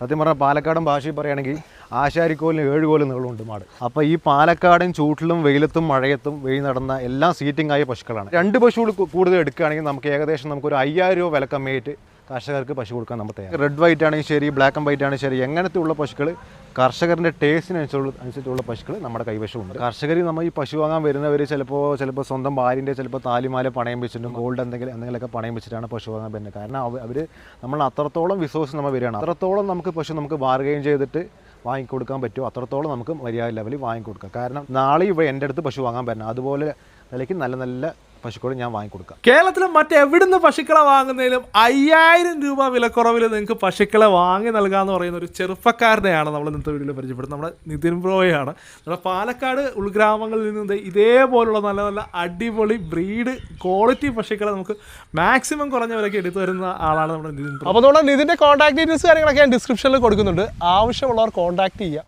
സത്യം പറഞ്ഞാൽ പാലക്കാടൻ ഭാഷയിൽ പറയുകയാണെങ്കിൽ ആശാരിക്കോലിന് ഏഴ് കോൽ നീളമുണ്ട് മാട്. അപ്പോൾ ഈ പാലക്കാടൻ ചൂട്ടിലും വെയിലത്തും മഴയത്തും വെയിൽ നടന്ന എല്ലാം സീറ്റിംഗ് ആയ പശുക്കളാണ്. രണ്ട് പശു കൂടുതൽ എടുക്കുകയാണെങ്കിൽ നമുക്ക് ഏകദേശം നമുക്ക് ഒരു അയ്യായിരം രൂപ വില കമ്മിയായിട്ട് കർഷകർക്ക് പശു കൊടുക്കാൻ നമ്മൾ തയ്യാറ് റെഡ് വൈറ്റ് ആണെങ്കിൽ ശരി ബ്ലാക്ക് ആൻഡ് വൈറ്റ് ആണെങ്കിൽ ശരി എങ്ങനത്തെ ഉള്ള പശുക്കൾ കർഷകരുടെ ടേസ്റ്റിനനുസരിച്ചുള്ള അനുസരിച്ചുള്ള പശുക്കൾ നമ്മുടെ കൈവശമുണ്ട്. കർഷകർ നമ്മൾ ഈ പശു വാങ്ങാൻ വരുന്നവർ ചിലപ്പോൾ ചിലപ്പോൾ സ്വന്തം ഭാര്യന്റെ ചിലപ്പോൾ താലിമാല പണയം വെച്ചിട്ടും ഗോൾഡ് എന്തെങ്കിലും എന്തെങ്കിലുമൊക്കെ പണയം വെച്ചിട്ടാണ് പശു വാങ്ങാൻ വരുന്നത്. കാരണം അവർ നമ്മൾ അത്രത്തോളം വിശ്വസിച്ച് നമ്മൾ വരികയാണ്. അത്രത്തോളം നമുക്ക് പശു നമുക്ക് ബാർഗെയിൻ ചെയ്തിട്ട് വാങ്ങിക്കൊടുക്കാൻ പറ്റുമോ? അത്രത്തോളം നമുക്ക് മര്യാദ ലെവലിൽ വാങ്ങിക്കൊടുക്കാം. കാരണം നാളെ ഇവിടെ എന്റെ അടുത്ത് പശു വാങ്ങാൻ പറ്റണം അതുപോലെ നിലയ്ക്ക് നല്ല നല്ല പശുക്കൾ ഞാൻ വാങ്ങിക്കൊടുക്കാം. കേരളത്തിൽ മറ്റെവിടുന്ന് പശുക്കളെ വാങ്ങുന്നതിലും അയ്യായിരം രൂപ വിലക്കുറവിൽ നിങ്ങൾക്ക് പശുക്കളെ വാങ്ങി നൽകാന്ന് പറയുന്ന ഒരു ചെറുപ്പക്കാരനെയാണ് നമ്മൾ ഇന്നത്തെ വീഡിയോയിൽ പരിചയപ്പെടുന്നത്. നമ്മുടെ നിതിൻ ബ്രോയാണ്. നമ്മുടെ പാലക്കാട് ഉൾഗ്രാമങ്ങളിൽ നിന്ന് ഇതേപോലുള്ള നല്ല നല്ല അടിപൊളി ബ്രീഡ് ക്വാളിറ്റി പശുക്കളെ നമുക്ക് മാക്സിമം കുറഞ്ഞ വിലയ്ക്ക് എടുത്തു വരുന്ന ആളാണ് നമ്മുടെ നിതിൻ ബ്രോ. അപ്പോൾ നമ്മുടെ നിതിന്റെ കോൺടാക്ട് ഡീറ്റെയിൽസ് കാര്യങ്ങളൊക്കെ ഞാൻ ഡിസ്ക്രിപ്ഷനിൽ കൊടുക്കുന്നുണ്ട്. ആവശ്യമുള്ളവർ കോൺടാക്ട് ചെയ്യുക